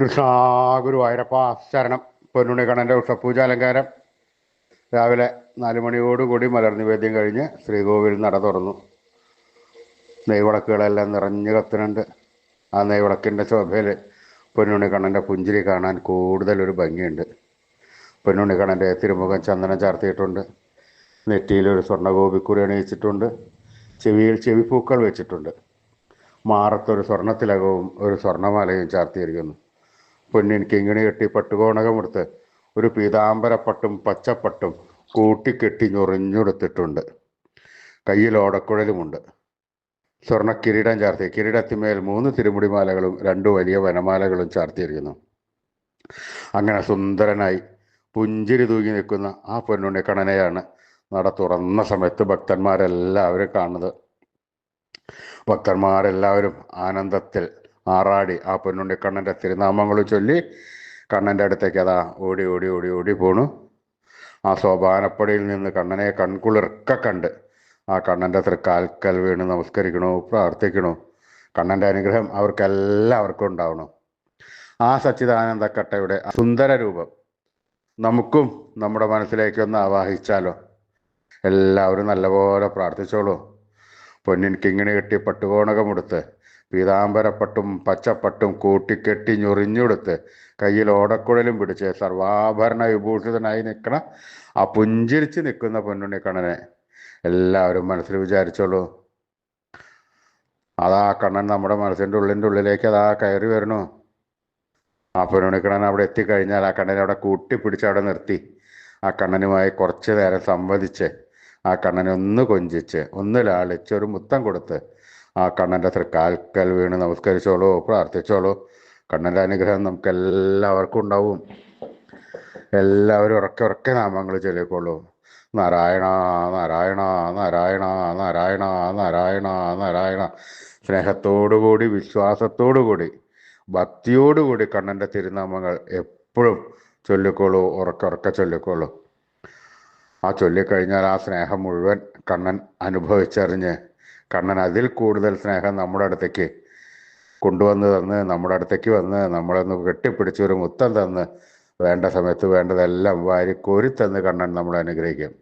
കൃഷ്ണ ഗുരുവായൂരപ്പ ശരണം. പൊന്നുണ്ണി കണ്ണന്റെ ഉഷപൂജ അലങ്കാരം. രാവിലെ നാല് മണിയോടുകൂടി മലർ നിവേദ്യം കഴിഞ്ഞ് ശ്രീകോവിൽ നട തുറന്നു. നെയ്വിളക്കുകളെല്ലാം നിറഞ്ഞു കത്തുന്നുണ്ട്. ആ നെയ്വിളക്കിന്റെ ശോഭയിൽ പൊന്നുണികണ്ണന്റെ പുഞ്ചിരി കാണാൻ കൂടുതലൊരു ഭംഗിയുണ്ട്. പൊന്നുണികണ്ണന്റെ തിരുമുഖം ചന്ദനം ചാർത്തിയിട്ടുണ്ട്. നെറ്റിയിലൊരു സ്വർണഗോപിക്കുറി അണിയിച്ചിട്ടുണ്ട്. ചെവിയിൽ ചെവിപ്പൂക്കൾ വെച്ചിട്ടുണ്ട്. മാറത്തൊരു സ്വർണത്തിലകവും ഒരു സ്വർണമാലയും ചാർത്തിയിരിക്കുന്നു. പൊന്നിൻ കിങ്ങിണി കെട്ടി പട്ടുകോണകമെടുത്ത് ഒരു പീതാംബരപ്പട്ടും പച്ചപ്പട്ടും കൂട്ടിക്കെട്ടി ഞൊറിഞ്ഞെടുത്തിട്ടുണ്ട്. കയ്യിൽ ഓടക്കുഴലുമുണ്ട്. സ്വർണ കിരീടം ചാർത്തി കിരീടത്തിന്മേൽ മൂന്ന് തിരുമുടിമാലകളും രണ്ട് വലിയ വനമാലകളും ചാർത്തിയിരിക്കുന്നു. അങ്ങനെ സുന്ദരനായി പുഞ്ചിരി തൂങ്ങി നിൽക്കുന്ന ആ പൊന്നുണ്ണി കണ്ണനെയാണ് നട തുറന്ന സമയത്ത് ഭക്തന്മാരെല്ലാവരും കാണുന്നത്. ഭക്തന്മാരെല്ലാവരും ആനന്ദത്തിൽ ആറാടി ആ പൊന്നുണ്ണി കണ്ണന്റെ തിരുനാമങ്ങൾ ചൊല്ലി കണ്ണന്റെ അടുത്തേക്ക് അതാ ഓടി ഓടി ഓടി ഓടി പോണു. ആ സോപാനപ്പടിയിൽ നിന്ന് കണ്ണനെ കൺകുളിർക്ക കണ്ട് ആ കണ്ണന്റെ തൃക്കാൽക്കൽ വീണ് നമസ്കരിക്കണു പ്രാർത്ഥിക്കണു. കണ്ണന്റെ അനുഗ്രഹം അവർക്കെല്ലാവർക്കും ഉണ്ടാവണം. ആ സച്ചിദാനന്ദ കട്ടയുടെ സുന്ദര രൂപം നമുക്കും നമ്മുടെ മനസ്സിലേക്കൊന്ന് ആവാഹിച്ചാലോ? എല്ലാവരും നല്ലപോലെ പ്രാർത്ഥിച്ചോളൂ. പൊന്നിൻ കിങ്ങിണി കെട്ടി പട്ടുകോണകമെടുത്ത് പീതാംബരപ്പട്ടും പച്ചപ്പട്ടും കൂട്ടിക്കെട്ടി ഞൊറിഞ്ഞെടുത്ത് കയ്യിൽ ഓടക്കുഴലും പിടിച്ച് സർവാഭരണ വിഭൂഷിതനായി നിൽക്കണ. ആ പുഞ്ചിരിച്ച് നിൽക്കുന്ന പൊന്നുണ്ണി കണ്ണനെ എല്ലാവരും മനസ്സിൽ വിചാരിച്ചോളൂ. അതാ കണ്ണൻ നമ്മുടെ മനസ്സിന്റെ ഉള്ളിന്റെ ഉള്ളിലേക്ക് അതാ കയറി വരണു ആ പൊന്നുണ്ണിക്കണ്ണൻ അവിടെ എത്തിക്കഴിഞ്ഞാൽ ആ കണ്ണനെ അവിടെ കൂട്ടിപ്പിടിച്ച് അവിടെ നിർത്തി. ആ കണ്ണനുമായി കുറച്ച് നേരം സംവദിച്ച് ആ കണ്ണനെ ഒന്ന് കൊഞ്ചിച്ച് ഒന്ന് ലാളിച്ച് ഒരു മുത്തം കൊടുത്ത് ആ കണ്ണന്റെ തൃക്കാൽക്കൽ വീണ് നമസ്കരിച്ചോളൂ പ്രാർത്ഥിച്ചോളൂ. കണ്ണന്റെ അനുഗ്രഹം നമുക്ക് എല്ലാവർക്കും ഉണ്ടാവും. എല്ലാവരും ഉറക്കെ ഉറക്കെ നാമങ്ങൾ ചൊല്ലിക്കോളൂ നാരായണ നാരായണ നാരായണ നാരായണ നാരായണ നാരായണ. സ്നേഹത്തോടുകൂടി വിശ്വാസത്തോടുകൂടി ഭക്തിയോടുകൂടി കണ്ണന്റെ തിരുനാമങ്ങൾ എപ്പോഴും ചൊല്ലിക്കോളൂ ഉറക്കെ ഉറക്കെ ചൊല്ലിക്കോളൂ ആ ചൊല്ലിക്കഴിഞ്ഞാൽ ആ സ്നേഹം മുഴുവൻ കണ്ണൻ അനുഭവിച്ചറിഞ്ഞ് കണ്ണൻ അതിൽ കൂടുതൽ സ്നേഹം നമ്മുടെ അടുത്തേക്ക് കൊണ്ടുവന്ന് തന്ന് നമ്മുടെ അടുത്തേക്ക് വന്ന് നമ്മളൊന്ന് കെട്ടിപ്പിടിച്ച് ഒരു മുത്തം തന്ന് വേണ്ട സമയത്ത് വേണ്ടതെല്ലാം വാരി കോരിത്തന്ന് കണ്ണൻ നമ്മളെ അനുഗ്രഹിക്കും.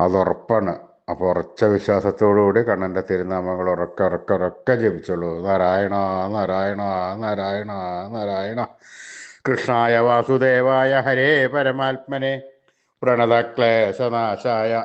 അതുറപ്പാണ്. അപ്പോൾ ഉറച്ച വിശ്വാസത്തോടുകൂടി കണ്ണന്റെ തിരുനാമങ്ങൾ ഉറക്കെ ഉറക്കെ ഉറക്കെ ജപിച്ചുള്ളൂ നാരായണ നാരായണ നാരായണ നാരായണ. കൃഷ്ണായ വാസുദേവായ ഹരേ പരമാത്മനെ. പ്രണതക്ലേശനാശായ.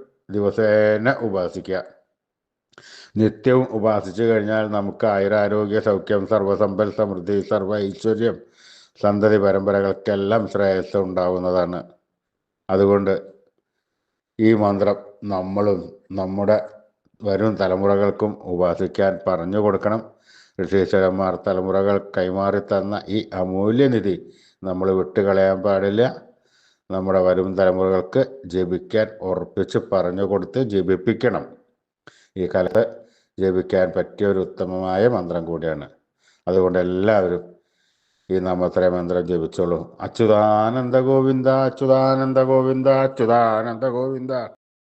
ദിവസേന ഉപാസിക്കുക. നിത്യവും ഉപാസിച്ചു കഴിഞ്ഞാൽ നമുക്ക് ആയുരാരോഗ്യ സൗഖ്യം സർവസമ്പൽ സമൃദ്ധി സർവ ഐശ്വര്യം സന്തതി പരമ്പരകൾക്കെല്ലാം ശ്രേയസ് ഉണ്ടാവുന്നതാണ്. അതുകൊണ്ട് ഈ മന്ത്രം നമ്മളും നമ്മുടെ വരും തലമുറകൾക്കും ഉപാസിക്കാൻ പറഞ്ഞു കൊടുക്കണം. ഋഷീശ്വരന്മാർ തലമുറകൾ കൈമാറി തന്ന ഈ അമൂല്യനിധി നമ്മൾ വിട്ടുകളയാൻ പാടില്ല. നമ്മുടെ വരും തലമുറകൾക്ക് ജപിക്കാൻ ഉറപ്പിച്ച് പറഞ്ഞു കൊടുത്ത് ജപിപ്പിക്കണം. ഈ കാലത്ത് ജപിക്കാൻ പറ്റിയ ഒരു ഉത്തമമായ മന്ത്രം കൂടിയാണ്. അതുകൊണ്ട് എല്ലാവരും ഈ നാമത്ര മന്ത്രം ജപിച്ചോളൂ. അച്യുതാനന്ദ ഗോവിന്ദ അച്യുതാനന്ദ ഗോവിന്ദ അച്യുതാനന്ദ ഗോവിന്ദ.